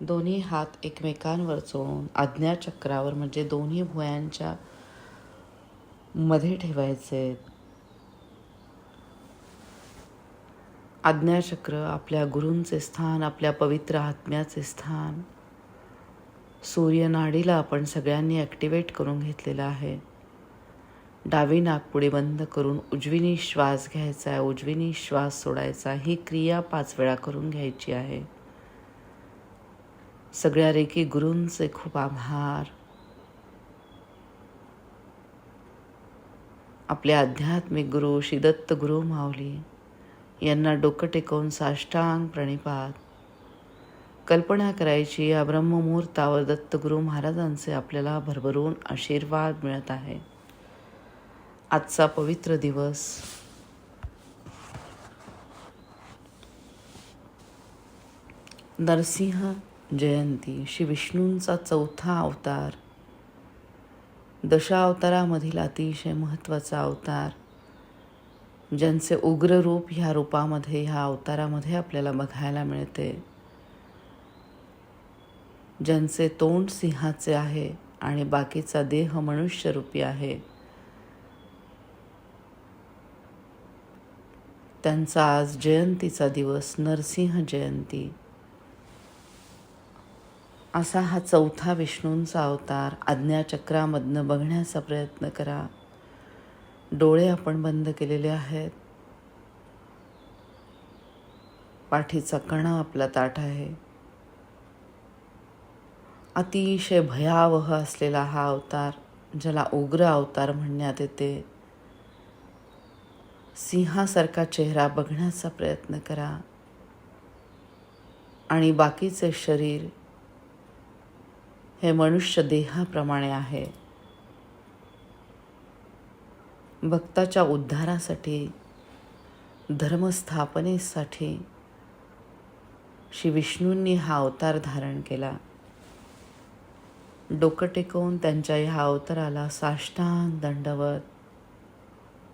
दोन्ही हात एकमेकांवर चोळून आज्ञाचक्रावर म्हणजे दोन्ही भुयांच्या मध्ये ठेवायचे. आज्ञाचक्र आपल्या गुरूंचे स्थान आपल्या पवित्र आत्म्याचे स्थान. सूर्यनाडीला आपण सगळ्यांनी ॲक्टिवेट करून घेतलेलं आहे. डावी नाकपुडी बंद करून उजवीनी श्वास घ्यायचा आहे उजवीनी श्वास सोडायचा ही क्रिया पाच वेळा करून घ्यायची आहे. सगळ्या रेकी गुरूंचे खूप आभार. आपले आध्यात्मिक गुरु श्री दत्त गुरु माऊली यांना डोकं टेकवून साष्टांग प्रणिपात. कल्पना करायची या ब्रह्ममुहूर्तावर दत्तगुरु महाराजांचे आपल्याला भरभरून आशीर्वाद मिळत आहे. आजचा पवित्र दिवस. नरसिंह जयंती श्री विष्णूंचा चौथा अवतार. दशावतारामधील अतिशय महत्त्वाचा अवतार. ज्यांचे उग्र रूप ह्या रूपामध्ये ह्या अवतारामध्ये आपल्याला बघायला मिळते. ज्यांचे तोंड सिंहाचे आहे आणि बाकीचा देह मनुष्यरूपी आहे. त्यांचा आज जयंतीचा दिवस नरसिंह जयंती. असा हा चौथा विष्णूंचा अवतार आज्ञाचक्रामधनं बघण्याचा प्रयत्न करा. डोळे आपण बंद केलेले आहेत. पाठीचा कणा आपला ताठ आहे. अतिशय भयावह असलेला हा अवतार ज्याला उग्र अवतार म्हणण्यात येते. सिंहासारखा चेहरा बघण्याचा प्रयत्न करा. आणि बाकीचे शरीर हे मनुष्य देहाप्रमाणे आहे. भक्ताच्या उद्धारासाठी धर्मस्थापनेसाठी श्री विष्णूंनी हा अवतार धारण केला. डोकं टेकवून त्यांच्या ह्या अवताराला साष्टांग दंडवत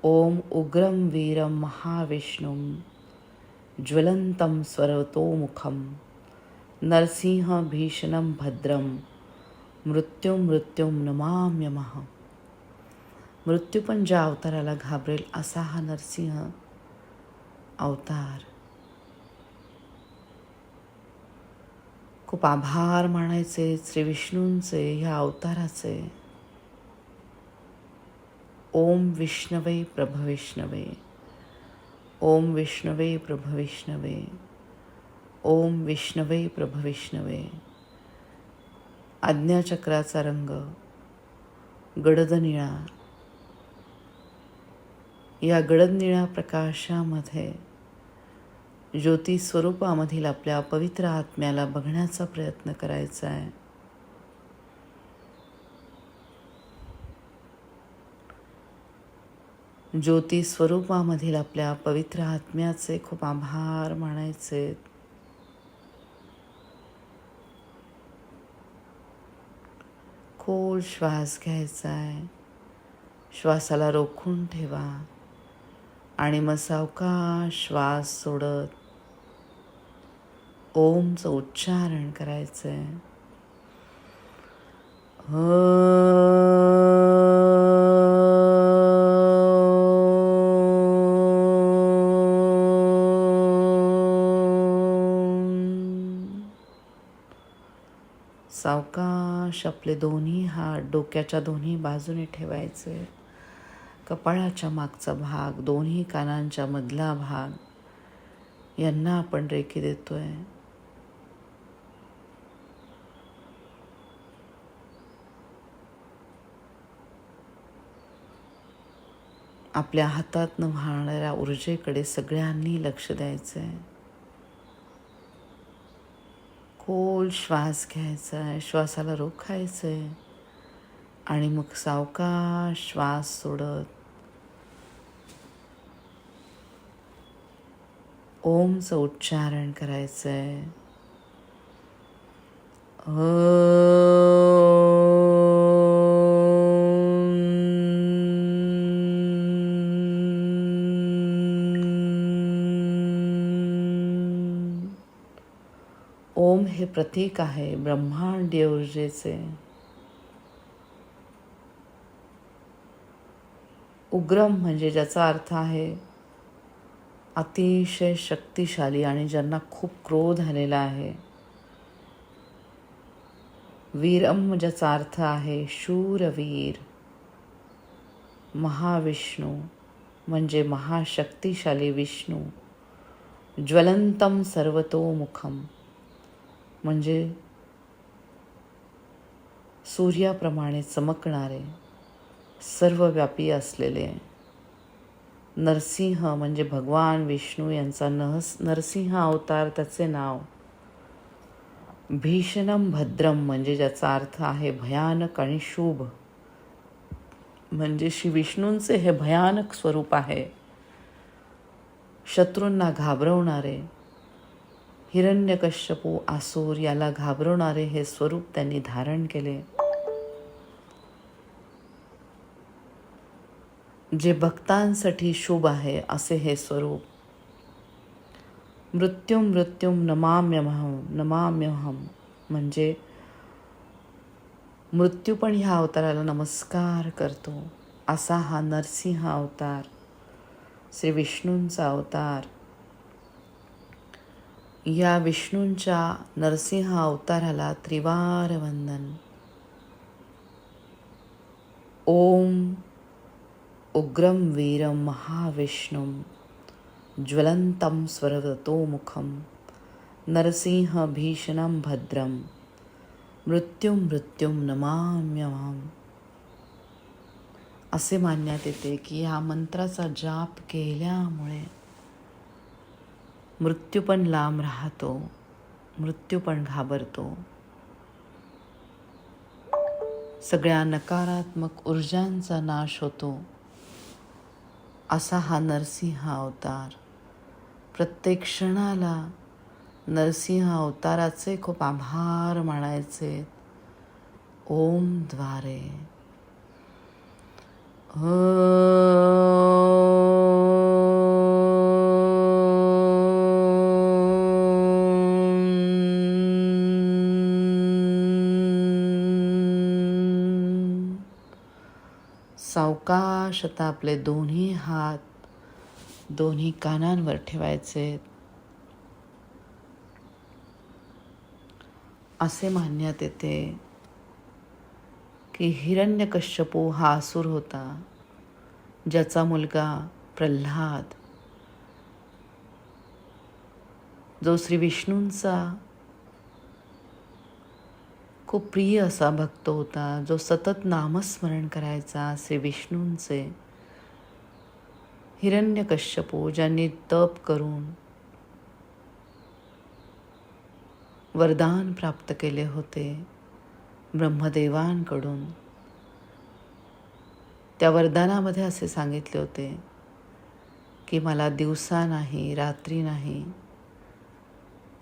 ओम उग्रम वीरम महाविष्णुम ज्वलंतं स्वरतोमुखम नरसिंह भीषणं भद्रम मृत्यू मृत्यू नमाम्यमः मृत्यू पण ज्या अवताराला घाबरेल असा हा नरसिंह अवतार. खूप आभार मानायचे श्री विष्णूंचे ह्या अवताराचे. ओम विष्णवे प्रभविष्णवे ओम विष्णवे प्रभविष्णवे ओम विष्णवे प्रभविष्णवे आज्ञाचक्राचा रंग गडद निळा. या गडद निळ्या प्रकाशामध्ये ज्योती स्वरूपामधील आपल्या पवित्र आत्म्याला बघण्याचा प्रयत्न करायचा आहे. ज्योती स्वरूपामधील आपल्या पवित्र आत्म्याचे खूप आभार मानायचे. खोल श्वास घ्यायचा आहे. श्वासाला रोखून ठेवा. आणि मग सावकाश श्वास सोडत ओमचं उच्चारण करायचं आहे सावकाश आपले दोन्ही हात डोक्याच्या दोन्ही बाजूने ठेवायचे. कपाळाच्या मागचा भाग दोन्ही कानांच्या मधला भाग. यांना आपण रेखी देतोय. आपल्या हातातनं वाहणाऱ्या ऊर्जेकडे सगळ्यांनी लक्ष द्यायचं आहे खोल श्वास घ्यायचा आहे श्वासाला रोखायचं आहे. आणि मग सावकाश श्वास सोडत. ओमचं उच्चारण करायचं आहे. हे प्रतीक आहे ब्रह्मांडीय ऊर्जेचे. उग्रम म्हणजे ज्याचा अर्थ आहे अतिशय शक्तिशाली आणि ज्यांना खूप क्रोध आलेला आहे. वीरम ज्याचा अर्थ आहे शूरवीर. महाविष्णू म्हणजे महाशक्तिशाली विष्णू. ज्वलंतम सर्वतोमुखम. म्हणजे सूर्याप्रमाणे चमकणारे सर्वव्यापी असलेले नरसिंह म्हणजे भगवान विष्णू यांचा नहस नरसिंह अवतार त्याचे नाव भीषणम भद्रम म्हणजे ज्याचा अर्थ आहे भयानक आणि शुभ. म्हणजे श्री विष्णूंचे हे भयानक स्वरूप आहे. शत्रूंना घाबरवणारे हिरण्यकश्यपू आसूर याला घाबरवणारे हे स्वरूप त्यांनी धारण केले. जे भक्तांसाठी शुभ आहे असे हे स्वरूप. मृत्युम मृत्युम नमाम्यमहम नमाम्यहम म्हणजे मृत्यू पण ह्या अवताराला नमस्कार करतो. असा हा नरसिंह अवतार श्री विष्णूंचा अवतार या विष्णूंच्या नरसिंह अवताराला त्रिवार वंदन ओम उग्रम वीरम महाविष्णुम ज्वलंतं स्वरवतोमुखम नरसिंह भीषणं भद्रं मृत्युम मृत्युम नमाम्यवाम असे मानण्यात येते की ह्या मंत्राचा जाप केल्यामुळे मृत्यू पण लांब राहतो मृत्यू पण घाबरतो. सगळ्या नकारात्मक ऊर्जांचा नाश होतो. असा हा नरसिंह अवतार. प्रत्येक क्षणाला नरसिंह अवताराचे खूप आभार मानायचे. ओमद्वारे सावकाश आता आपले दोन्ही हात दोन्ही कानांवर ठेवायचे. असे मानण्यात येते की हिरण्यकश्यपू हा असूर होता ज्याचा मुलगा प्रल्हाद जो श्री विष्णूंचा खूप प्रिय असा भक्त होता जो सतत नामस्मरण करायचा श्री विष्णूंचे. हिरण्यकश्यपू ज्यांनी तप करून वरदान प्राप्त केले होते ब्रह्मदेवांकडून त्या वरदानामध्ये असे सांगितले होते की मला दिवसा नाही रात्री नाही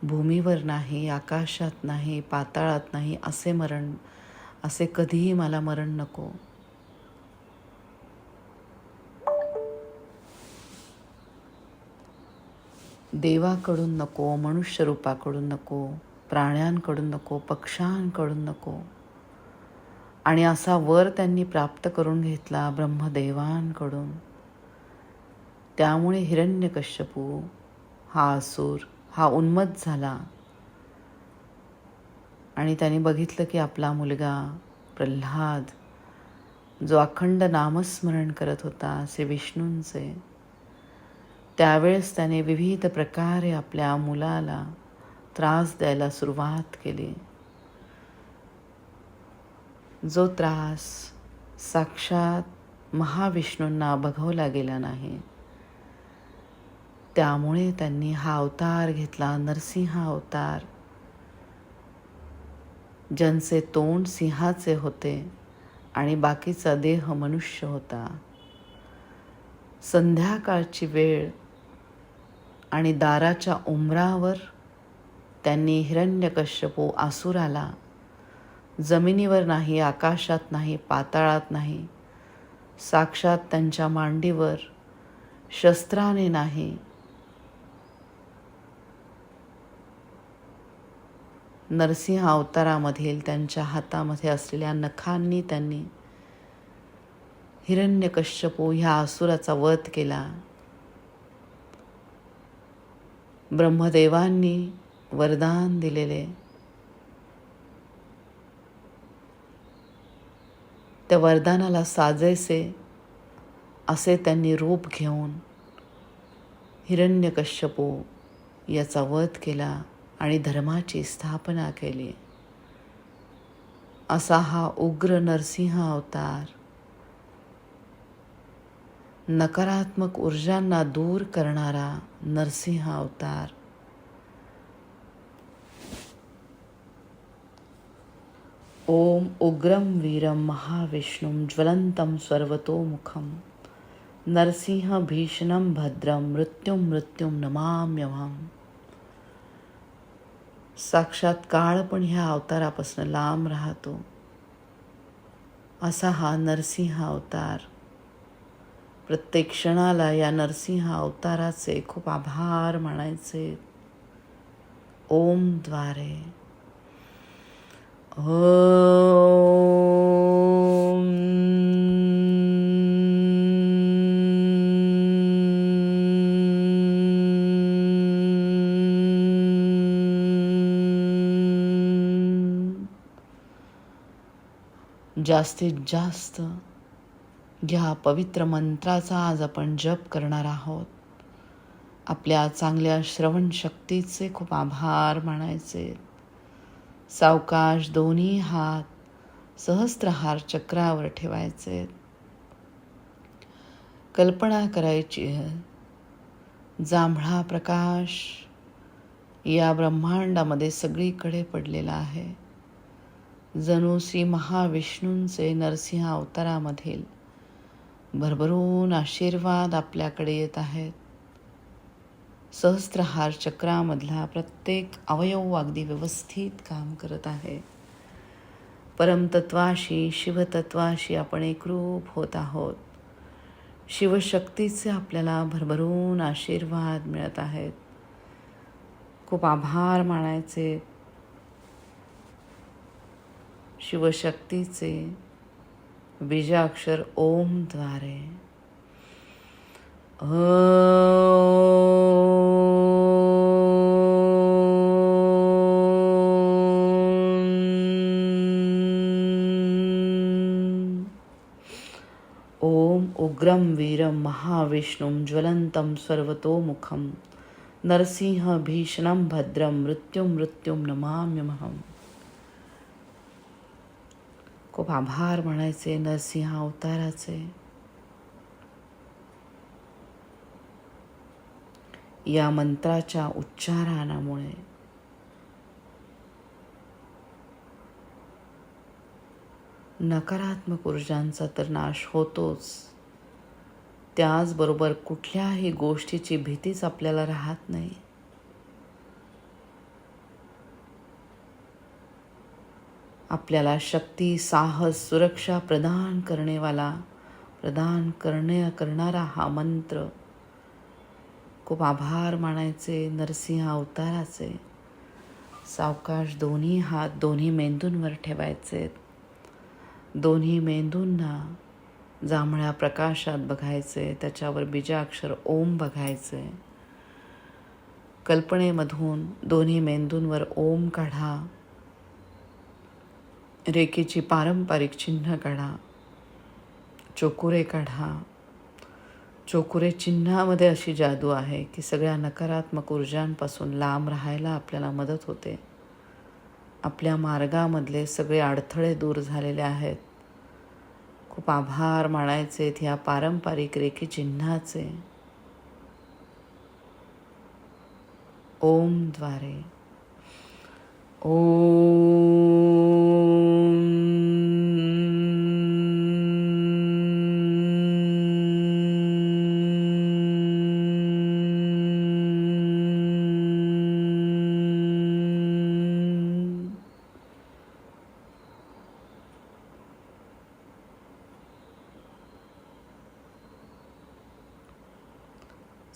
भूमीवर नाही आकाशात नाही पाताळात नाही असे मरण असे कधीही मला मरण नको. देवाकडून नको मनुष्य रूपाकडून नको प्राण्यांकडून नको पक्ष्यांकडून नको. आणि असा वर त्यांनी प्राप्त करून घेतला ब्रह्मदेवांकडून. त्यामुळे हिरण्यकश्यपू हा असूर हा उन्मत झाला. आणि त्याने बघितलं की आपला मुलगा प्रल्हाद जो अखंड नामस्मरण करत होता असे विष्णूंचे त्यावेळेस त्याने विविध प्रकारे आपल्या मुलाला त्रास द्यायला सुरुवात केली. जो त्रास साक्षात महाविष्णूंना बघवला गेला नाही त्यामुळे त्यांनी हा अवतार घेतला नरसिंह अवतार. ज्यांचे तोंड सिंहाचे होते आणि बाकीचा देह मनुष्य होता. संध्याकाळची वेळ आणि दाराच्या उमरावर त्यांनी हिरण्यकश्यपू आसुराला. जमिनीवर नाही आकाशात नाही पाताळात नाही. साक्षात त्यांच्या मांडीवर शस्त्राने नाही नरसिंह अवतारामधील त्यांच्या हातामध्ये असलेल्या नखांनी त्यांनी हिरण्यकश्यपू ह्या असुराचा वध केला. ब्रह्मदेवांनी वरदान दिलेले. त्या वरदानाला साजेसे असे त्यांनी रूप घेऊन हिरण्यकश्यपू याचा वध केला. आणि धर्माची स्थापना केली. असा हा उग्र नरसिंह अवतार नकारात्मक ऊर्जांना दूर करणारा नरसिंह अवतार. ओम उग्रम वीरम महाविष्णुं ज्वलंतम सर्वतोमुखम नरसिंह भीषणं भद्रं मृत्युं मृत्युं नमाम्यहम्. साक्षात काळ पण ह्या अवतारापासून लांब राहतो. असा हा नरसिंह अवतार. प्रत्येक क्षणाला या नरसिंह अवताराचे खूप आभार मानायचे. ओमद्वारे जास्तीत जास्त या पवित्र मंत्राचा आज आपण जप करणार आहोत. आपल्या चांगल्या श्रवण शक्तीचे खूप आभार मानायचे. सावकाश दोन्ही हात सहस्त्रहार चक्रावर ठेवायचे. कल्पना करायची जांभळा प्रकाश या ब्रह्मांडामध्ये सगळीकडे पडलेला आहे. जणू श्री महाविष्णूंचे नरसिंह अवतारामधील भरभरून आशीर्वाद आपल्याकडे येत आहेत. सहस्त्रहार चक्रामधला प्रत्येक अवयव अगदी व्यवस्थित काम करत आहे. परमतत्वाशी शिवतत्वाशी आपण एकरूप होत आहोत. शिवशक्तीचे आपल्याला भरभरून आशीर्वाद मिळत आहेत. खूप आभार मानायचे. शिवशक्तीचे बीजाक्षर ओमद्वारे ओम. उग्रं वीरं महाविष्णुं ज्वलन्तं सर्वतोमुखम नरसिंह भीषणम भद्रं मृत्युं मृत्युं नमाम्यमहम खूप आभार म्हणायचे नरसिंह अवताराचे. या मंत्राच्या उच्चारणामुळे नकारात्मक ऊर्जांचा तर नाश होतोच. त्याचबरोबर कुठल्याही गोष्टीची भीतीच आपल्याला राहत नाही. आपल्याला शक्ती साहस सुरक्षा प्रदान करणेवाला प्रदान करणे करणारा हा मंत्र. खूप आभार मानायचे नरसिंह अवताराचे. सावकाश दोन्ही हात दोन्ही मेंदूंवर ठेवायचे. दोन्ही मेंदूंना जांभळ्या प्रकाशात बघायचे त्याच्यावर बीजाक्षर ओम बघायचे. कल्पनेमधून दोन्ही मेंदूंवर ओम काढा. रेखेची पारंपरिक चिन्ह काढा. चोकुरे काढा. चोकुरे चिन्हामध्ये अशी जादू आहे की सगळ्या नकारात्मक ऊर्जांपासून लांब राहायला आपल्याला मदत होते. आपल्या मार्गामधले सगळे अडथळे दूर झालेले आहेत. खूप आभार मानायचे ह्या पारंपरिक रेखी चिन्हाचे. ओमद्वारे ओम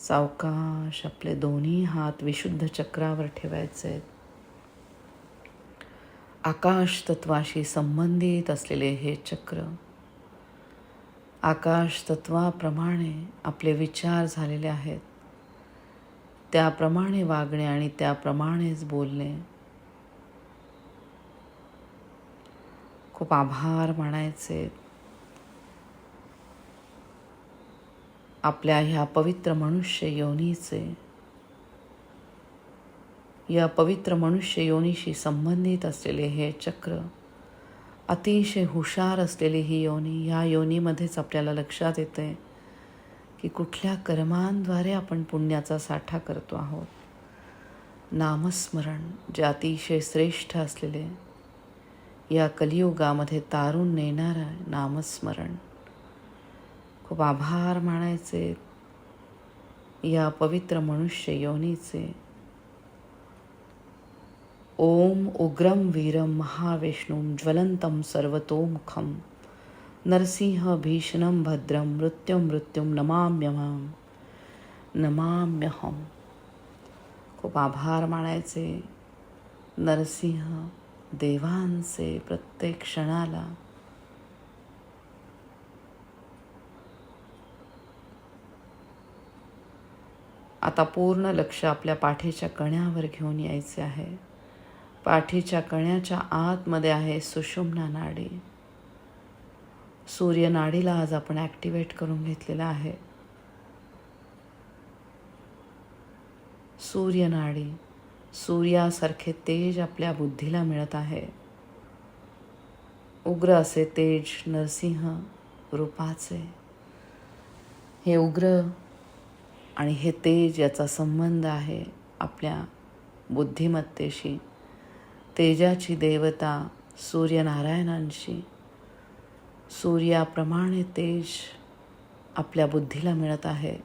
सावकाश आपले दोन्ही हात विशुद्ध चक्रावर ठेवायचे. आहेत आकाश तत्वाशी संबंधित असलेले हे चक्र आकाश तत्वाप्रमाणे आपले विचार झालेले आहेत. त्याप्रमाणे वागणे आणि त्याप्रमाणेच बोलणे. खूप आभार मानायचे. आपल्या ह्या पवित्र मनुष्य योनीचे. या पवित्र मनुष्य योनीशी संबंधित असलेले हे चक्र अतिशय हुशार असलेली ही योनी ह्या योनीमध्येच आपल्याला लक्षात येते की कुठल्या कर्मांद्वारे आपण पुण्याचा साठा करतो आहोत. नामस्मरण जे अतिशय श्रेष्ठ असलेले या कलियुगामध्ये तारून नेणारं नामस्मरण. खूप आभार मानायचे. या पवित्र मनुष्य योनीचे. ओम उग्रम वीरम महाविष्णुं ज्वलंतम सर्वतोमुखं. नरसिंह भीषणं भद्रं मृत्युं मृत्युं नमाम्यहं. नमाम्यहम खूप आभार मानायचे. नरसिंह देवांचे प्रत्येक क्षणाला आता पूर्ण लक्ष आपल्या पाठीच्या कण्यावर घेऊन यायचे आहे. पाठीच्या कण्याच्या आतमध्ये आहे सुषुम्ना नाडी. सूर्यनाडीला आज आपण ॲक्टिवेट करून घेतलेला आहे. सूर्यनाडी सूर्यासारखे तेज आपल्या बुद्धीला मिळत आहे. उग्र असे तेज नरसिंह रूपाचे. हे उग्र आणि हे तेज याचा संबंध आहे आपल्या बुद्धिमत्तेशी तेजाची देवता सूर्यनारायणांशी. सूर्याप्रमाणे तेज आपल्या बुद्धीला मिळत आहे.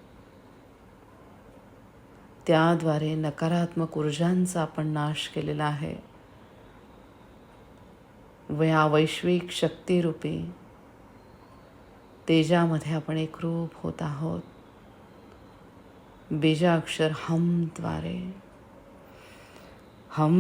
त्याद्वारे नकारात्मक ऊर्जांचा आपण नाश केलेला आहे. व या वैश्विक शक्तिरूपी तेजामध्ये आपण एकरूप होत आहोत. बीजाक्षर हमद्वारे हम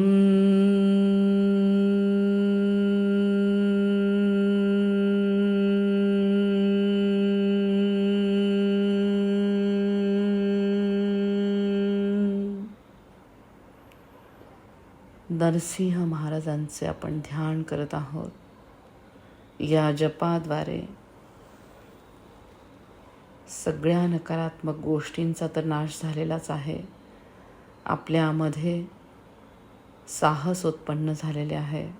नरसिंह महाराजांचे आपण ध्यान करत आहोत। या जपाद्वारे सगळ्या नकारात्मक गोष्टींचा तर नाश झालेलाच आहे. आपल्यामध्ये साहस उत्पन्न झालेले आहे.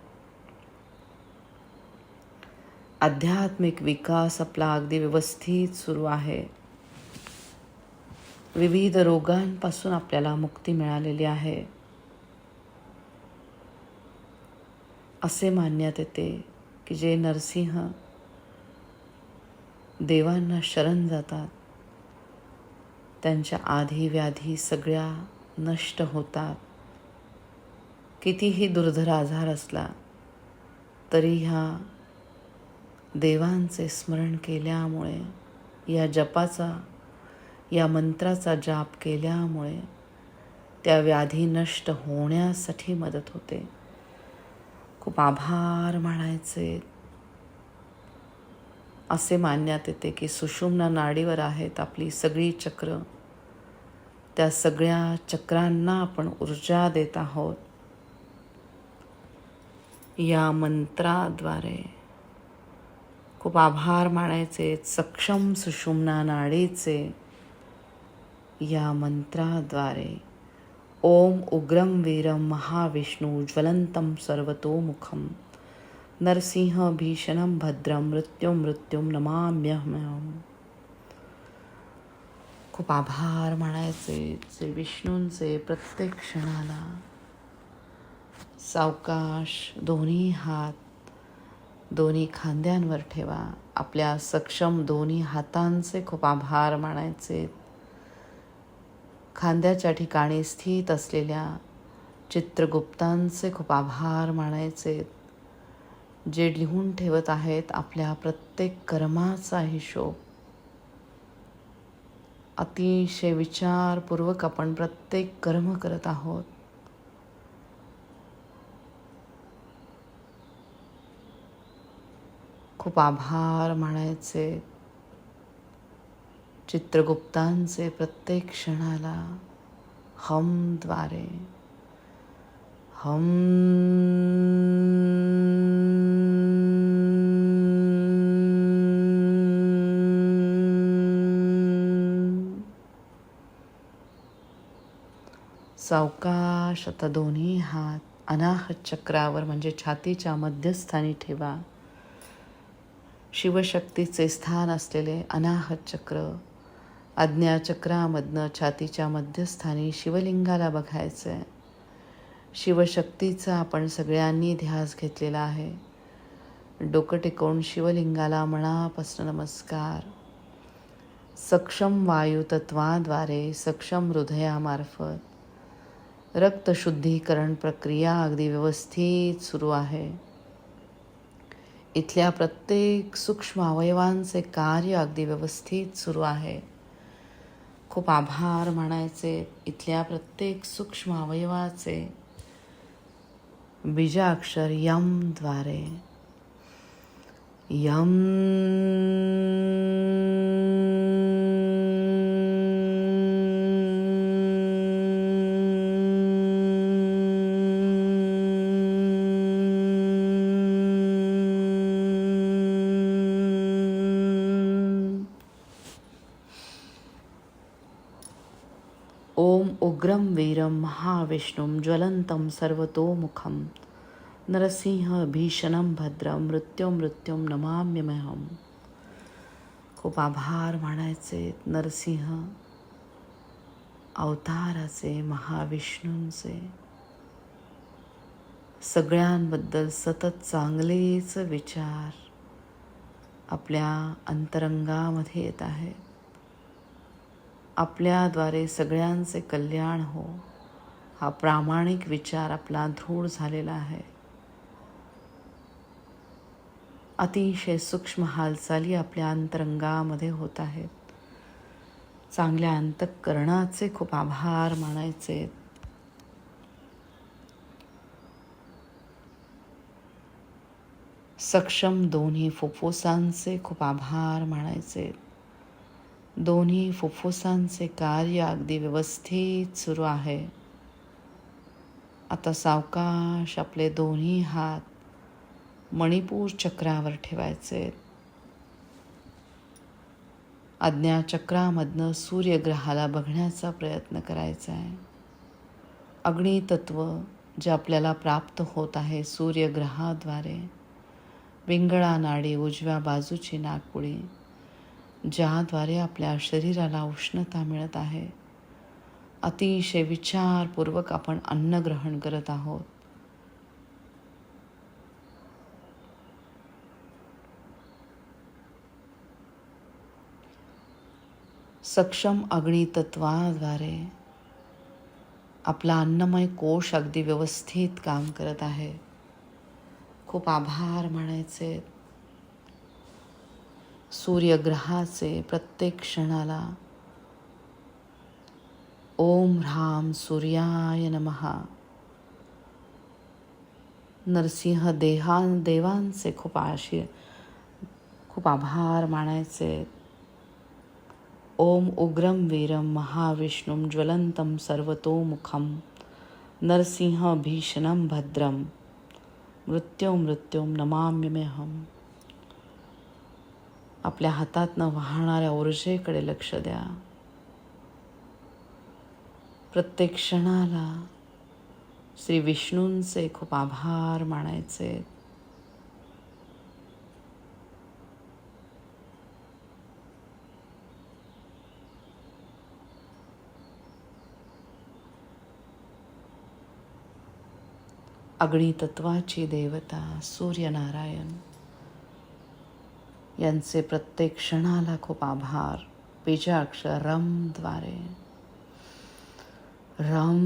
आध्यात्मिक विकास आपला अगदी व्यवस्थित सुरू आहे. विविध रोगांपासून आपल्याला मुक्ती मिळालेली आहे. असे मानण्यात येते की जे नरसिंह देवांना शरण जातात. त्यांच्या आधी व्याधी सगळ्या नष्ट होतात. कितीही दुर्धर आजार असला तरी ह्या देवांचे स्मरण केल्यामुळे या जपाचा या मंत्राचा जाप केल्यामुळे त्या व्याधी नष्ट होण्यासाठी मदत होते. खूप आभार मानायचे. असे मानण्यात येते की सुषुम्ना नाडीवर आहेत आपली सगळी चक्र. त्या सगळ्या चक्रांना आपण ऊर्जा देत आहोत. या मंत्राद्वारे. खूप आभार मानायचे सक्षम सुषुम्ना नाडीचे. या मंत्राद्वारे. ओम उग्रम वीरम महाविष्णू ज्वलंतम सर्वतोमुखम. नरसिंह भीषणं भद्रं मृत्युं मृत्युं नमाम्यहम। खूप आभार मानायचे जे विष्णूंचे प्रत्येक क्षणाला। सावकाश दोन्ही हात दोन्ही खांद्यांवर ठेवा। आपल्या सक्षम दोन्ही हातांचे खूप आभार मानायचे खांद्याच्या ठिकाणी स्थित असलेल्या चित्रगुप्तांचे खूप आभार मानायचे जे लिहून ठेवत आहेत आपल्या प्रत्येक कर्माचा हिशोब. अतिशय विचारपूर्वक आपण प्रत्येक कर्म करत आहोत. खूप आभार मानायचे चित्रगुप्तांचे प्रत्येक क्षणाला. हमद्वारे हम सावकाश आता दोन्ही हात अनाहत चक्रावर म्हणजे छातीच्या मध्यस्थानी ठेवा. शिवशक्तीचे स्थान असलेले अनाहत चक्र आज्ञाचक्रामधनं छातीच्या मध्यस्थानी शिवलिंगाला बघायचं आहे शिवशक्तीचा आपण सगळ्यांनी ध्यास घेतलेला आहे. डोकं टेकवून शिवलिंगाला मनापासून नमस्कार. सक्षम वायुतत्वाद्वारे सक्षम हृदयामार्फत रक्तशुद्धीकरण प्रक्रिया अगदी व्यवस्थित सुरू आहे. इथल्या प्रत्येक सूक्ष्म अवयवांचे कार्य अगदी व्यवस्थित सुरू आहे. खूप आभार मानायचे. इथल्या प्रत्येक सूक्ष्म अवयवाचे बीजाक्षर यमद्वारे यम ओम उग्रं वीरं महाविष्णुम ज्वलन्तं सर्वतोमुखं। नरसिंह भीषणं भद्रं मृत्युं मृत्युं नमाम्यमहम। खूप आभार मानायचे नरसिंह। अवताराचे महाविष्णूंचे। सगळ्यांबद्दल सतत चांगलेच विचार आपल्या अंतरंगामध्ये येत आहेत। आपल्याद्वारे सगळ्यांचे कल्याण हो. हा प्रामाणिक विचार आपला दृढ झालेला आहे. अतिशय सूक्ष्म हालचाली आपल्या अंतरंगामध्ये होत आहेत. चांगल्या अंतःकरणाचे खूप आभार मानायचे. सक्षम दोन्ही फुफ्फुसांचे खूप आभार मानायचे. दोन्ही फुफ्फुसांचे कार्य अगदी व्यवस्थित सुरू आहे. आता सावकाश आपले दोन्ही हात मणिपूर चक्रावर ठेवायचे. आज्ञाचक्रामधनं सूर्यग्रहाला बघण्याचा प्रयत्न करायचा आहे. अग्नितत्व जे आपल्याला प्राप्त होत आहे सूर्यग्रहाद्वारे विंगळा नाडी उजव्या बाजूची नागपुडी ज्याद्वारे आपल्या शरीराला उष्णता मिळत आहे. अतिशय विचारपूर्वक आपण अन्न ग्रहण करत आहोत. सक्षम अग्नितत्वाद्वारे आपला अन्नमय कोश अगदी व्यवस्थित काम करत आहे. खूप आभार म्हणायचे सूर्यग्रहाचे प्रत्येक क्षणाला ओम ह्राम सूर्याय नमहा नरसिंह देहान देवांचे खूप आशीर खूप आभार मानायचे. ओम उग्रम वीरम महाविष्णुं ज्वलंतम सर्वतोमुखम नरसिंह भीषणम भद्रं. मृत्युं मृत्युं नमाम्यमेहम आपल्या हातातनं वाहणाऱ्या ऊर्जेकडे लक्ष द्या. प्रत्येक क्षणाला श्री विष्णूंचे खूप आभार मानायचे. अग्नितत्वाची देवता सूर्यनारायण. यांचे प्रत्येक क्षणाला खूप आभार. बीजाक्षर रमद्वारे रम.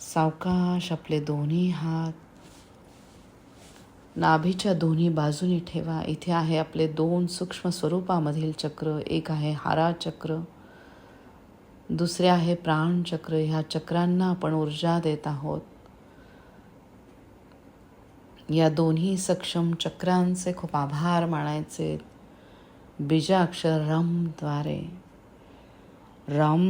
सावकाश आपले दोन्ही हात नाभीच्या दोन्ही बाजूनी ठेवा. इथे आहे आपले दोन सूक्ष्म स्वरूपामधील चक्र. एक आहे हारा चक्र. दुसरे आहे प्राणचक्र ह्या चक्रांना आपण ऊर्जा देत आहोत. या दोन्ही सक्षम चक्रांचे खूप आभार मानायचे. बीजाक्षर रमद्वारे रम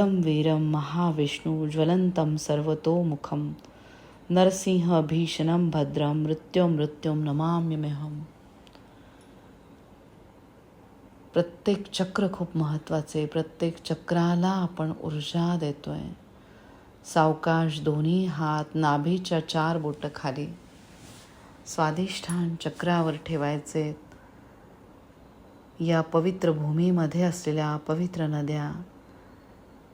उग्रम वीरम महाविष्णु ज्वलंतं सर्वतोमुखं। नरसिंह भीषणं भद्रं मृत्युं मृत्युं नमाम्यमेहम। प्रत्येक चक्र खूप महत्त्वाचे प्रत्येक चक्राला आपण ऊर्जा देतोय. सावकाश दोन्ही हात नाभीच्या चार बोटं खाली. स्वादिष्ठान चक्रावर ठेवायचे. या पवित्र भूमीमध्ये असलेल्या पवित्र नद्या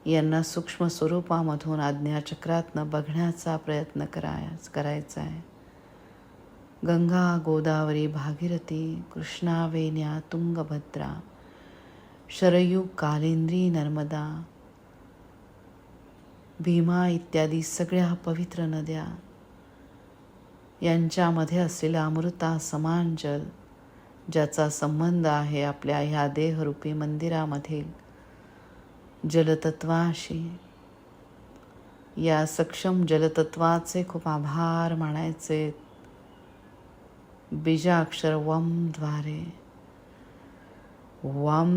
यांना सूक्ष्म स्वरूपामधून आज्ञाचक्रातनं बघण्याचा प्रयत्न कराय करायचा आहे गंगा गोदावरी भागीरथी कृष्णा वेण्या तुंगभद्रा शरयू कालिंद्री नर्मदा भीमा इत्यादी सगळ्या पवित्र नद्या यांच्यामध्ये असलेला अमृता समान जल ज्याचा संबंध आहे आपल्या ह्या देहरूपी मंदिरामधील जलतत्वाशी. या सक्षम जलतत्वाचे खूप आभार मानायचे. बीजाक्षर वमद्वारे वम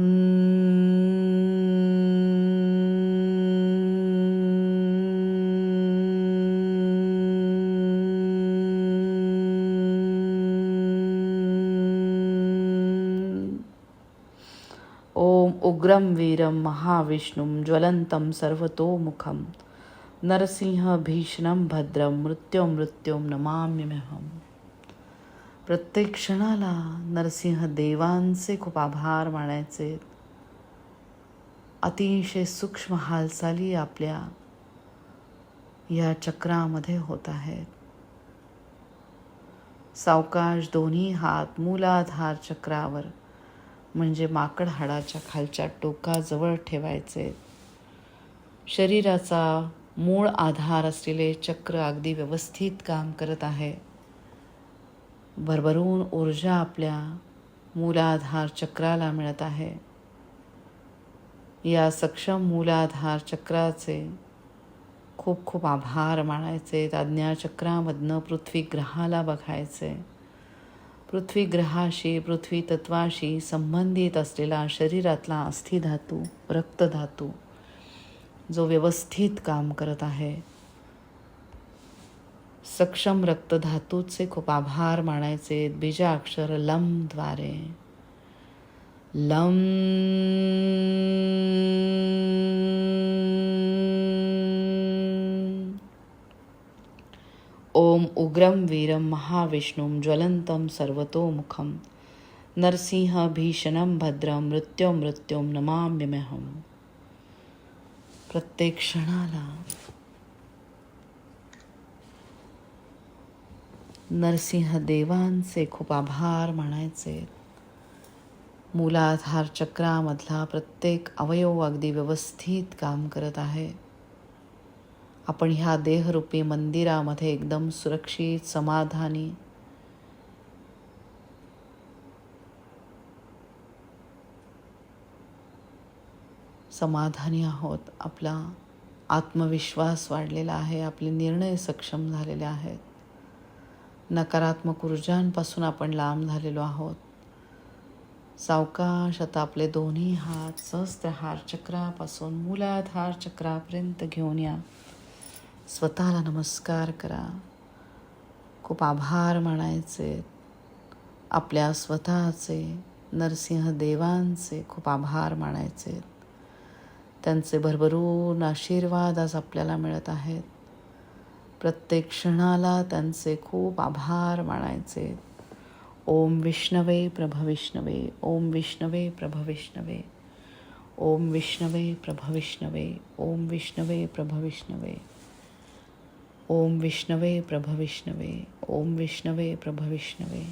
उग्रं वीरं महाविष्णुं ज्वलन्तं सर्वतोमुखं। नरसिंह भीषणं भद्रं मृत्युं मृत्युं नमाम्यहम प्रत्येक क्षणाला नरसिंह देवांचे खूप आभार मानायचे। अतिशय सूक्ष्म हालचाली आपल्या या चक्रामध्ये होत आहेत। सावकाश दोन्ही हात मूलाधार चक्रावर म्हणजे माकड हाडाच्या खालच्या टोकाजवळ ठेवायचे. शरीराचा मूळ आधार असलेले चक्र अगदी व्यवस्थित काम करत आहे. भरभरून ऊर्जा आपल्या मूलाधार चक्राला मिळत आहे. या सक्षम मूलाधार चक्राचे खूप खूप आभार मानायचे. आज्ञाचक्रामधनं पृथ्वी ग्रहाला बघायचे. पृथ्वी ग्रहाशी पृथ्वी तत्वाशी संबंधित असलेला शरीरातला अस्थिधातू रक्तधातू जो व्यवस्थित काम करत आहे. सक्षम रक्तधातूचे खूप आभार मानायचे बीजाक्षर लमद्वारे लम ओम उग्रं वीरं महाविष्णुं ज्वलन्तं नरसिंह भीषणं भद्रं मृत्युं मृत्युं नमाम्यमेहम प्रत्येक क्षणाला नरसिंह देवांचे खूप आभार मानायचे। मूलाधार चक्रामधला प्रत्येक अवयव अगदी व्यवस्थित काम करत आहे। आपण ह्या देहरूपी मंदिरामध्ये एकदम सुरक्षित समाधानी. समाधानी आहोत. आपला आत्मविश्वास वाढलेला आहे आपले निर्णय सक्षम झालेले आहेत. नकारात्मक ऊर्जांपासून आपण लांब झालेलो आहोत. सावकाश आता आपले दोन्ही हात सहस्त्रहार चक्रापासून मूलाधार चक्रापर्यंत घेऊन या. स्वतःला नमस्कार करा. खूप आभार मानायचे. आपल्या स्वतःचे नरसिंह देवांचे खूप आभार मानायचे. त्यांचे भरभरून आशीर्वाद आज आपल्याला मिळत आहेत. प्रत्येक क्षणाला त्यांचे खूप आभार मानायचे. ओम विष्णवे प्रभ विष्णवे ओम विष्णवे प्रभ विष्णवे ओम विष्णवे प्रभ विष्णवे ओम विष्णवे प्रभ विष्णवे. ओम विष्णवे प्रभ विष्णवे ओम विष्णवे प्रभ विष्णवे